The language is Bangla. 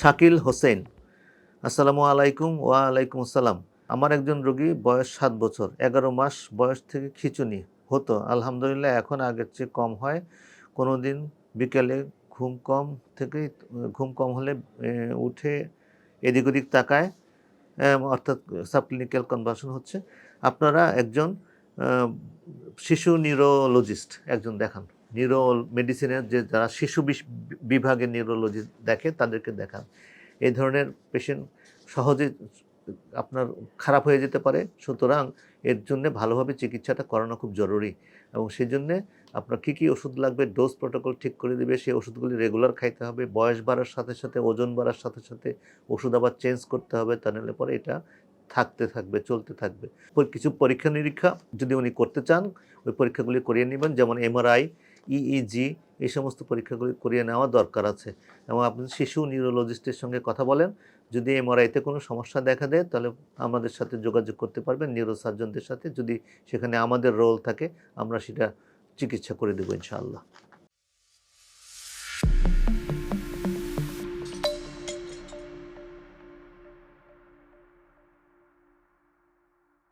শাকিল হোসেন। আসসালামু আলাইকুম ওয়া আলাইকুম আসসালাম। আমার একজন রোগী, বয়স সাত বছর, এগারো মাস, বয়স থেকে খিচুনি। হতো, আলহামদুলিল্লাহ, এখন আগের চেয়ে কম হয়। কোনো দিন বিকেলে ঘুম কম থেকে, ঘুম কম হলে উঠে এদিক ওদিক তাকায় অর্থাৎ সাবক্লিনিক্যাল কনভার্সন হচ্ছে। আপনারা একজন শিশু নিউরোলজিস্ট, একজন দেখান। নিউরো মেডিসিনের যে যারা শিশু বিভাগের নিউরোলজি দেখে তাদেরকে দেখান। এই ধরনের পেশেন্ট সহজে আপনার খারাপ হয়ে যেতে পারে। সুতরাং এর জন্য ভালোভাবে চিকিৎসাটা করানো খুব জরুরি এবং সেই জন্যে আপনার কী কী ওষুধ লাগবে ডোজ প্রোটোকল ঠিক করে দেবে, সেই ওষুধগুলি রেগুলার খাইতে হবে, বয়স বাড়ার সাথে সাথে, ওজন বাড়ার সাথে সাথে, ওষুধ আবার চেঞ্জ করতে হবে, তা নাহলে পরে এটা থাকতে থাকবে, চলতে থাকবে। কিছু পরীক্ষা নিরীক্ষা যদি উনি করতে চান, ওই পরীক্ষাগুলি করিয়ে নেবেন, যেমন এমআরআই ইইজি এই সমস্ত পরীক্ষাগুলি করিয়ে নেওয়া দরকার আছে। এবং আপনি শিশু নিউরোলজিস্টের সঙ্গে কথা বলেন, যদি এমআরআইতে কোনো সমস্যা দেখা দেয়, তাহলে আমাদের সাথে যোগাযোগ করতে পারবেন নিউরোসার্জনদের সাথে। যদি সেখানে আমাদের রোল থাকে, আমরা সেটা চিকিৎসা করে দেবো ইনশাআল্লাহ।